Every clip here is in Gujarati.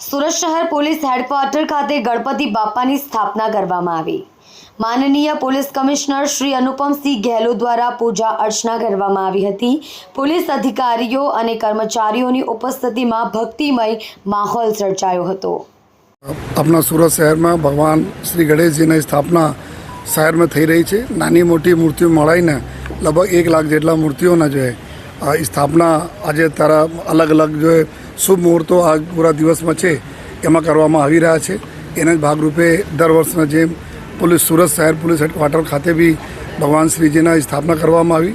સુરત શહેર પોલીસ હેડક્વાર્ટર ખાતે ગણપતિ બાપાની સ્થાપના કરવામાં આવી. માનનીય પોલીસ કમિશનર શ્રી અનુપમસિંહ ગેહલોત દ્વારા પૂજા અર્ચના કરવામાં આવી હતી. પોલીસ અધિકારીઓ અને કર્મચારીઓની ઉપસ્થિતિમાં ભક્તિમય માહોલ સર્જાયો હતો. આપણા સુરત શહેરમાં ભગવાન શ્રી ગણેશજીની સ્થાપના શહેરમાં થઈ રહી છે. નાની મોટી મૂર્તિઓ મળાઈને લગભગ એક લાખ જેટલા મૂર્તિઓના જો આ સ્થાપના આજે તારા અલગ અલગ જો છે શુભ મુહૂર્તો આ પૂરા દિવસમાં છે એમાં કરવામાં આવી રહ્યા છે. એના જ ભાગરૂપે દર વર્ષના જેમ પોલીસ સુરત શહેર પોલીસ હેડક્વાર્ટર ખાતે બી ભગવાન શ્રીજીના સ્થાપના કરવામાં આવી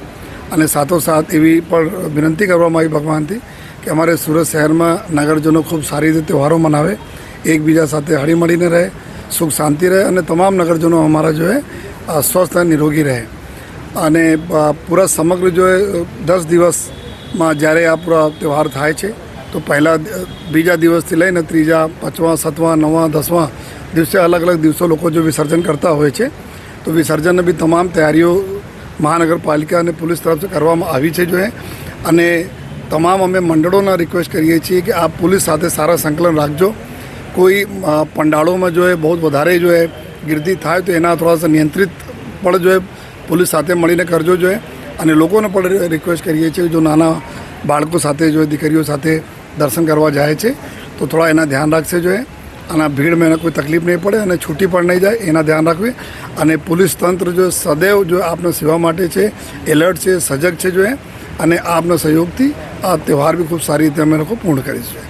અને સાથોસાથ એવી પણ વિનંતી કરવામાં આવી ભગવાનથી કે અમારે સુરત શહેરમાં નગરજનો ખૂબ સારી રીતે તહેવારો મનાવે એકબીજા સાથે હળીમળીને રહે સુખ શાંતિ રહે અને તમામ નગરજનો અમારા જો હે અ, સ્વસ્થ અને નિરોગી રહે. અને પૂરા સમગ્ર જો દસ દિવસમાં જ્યારે આ પૂરા તહેવાર થાય છે, તો પહેલાં બીજા દિવસથી લઈને ત્રીજા, પાંચમા, સાતમા, નવમા, દસમા દિવસે અલગ અલગ દિવસો લોકો જો વિસર્જન કરતા હોય છે, તો વિસર્જનની બી તમામ તૈયારીઓ મહાનગરપાલિકા અને પોલીસ તરફથી કરવામાં આવી છે જો અને તમામ અમે મંડળોના રિક્વેસ્ટ કરીએ છીએ કે આ પોલીસ સાથે સારા સંકલન રાખજો. કોઈ પંડાળોમાં જો એ બહુ વધારે જો એ ગીર્દી થાય તો એના થોડા નિયંત્રિત પણ જો એ પોલીસ સાથે મળીને કરજો જોઈએ. અને લોકોને પણ રિક્વેસ્ટ કરીએ છીએ જો નાના બાળકો સાથે જો દીકરીઓ સાથે દર્શન કરવા જાય છે, તો થોડા એના ધ્યાન રાખશે જોઈએ. અને ભીડમાં એને કોઈ તકલીફ નહીં પડે અને છૂટી પણ નહીં જાય, એના ધ્યાન રાખવી. અને પોલીસ તંત્ર જો સદૈવ જો આપને સેવા માટે છે, એલર્ટ છે, સજગ છે જોઈએ. અને આપના સહયોગથી આ તહેવાર બી ખૂબ સારી રીતે અમે લોકો પૂર્ણ કરીશું.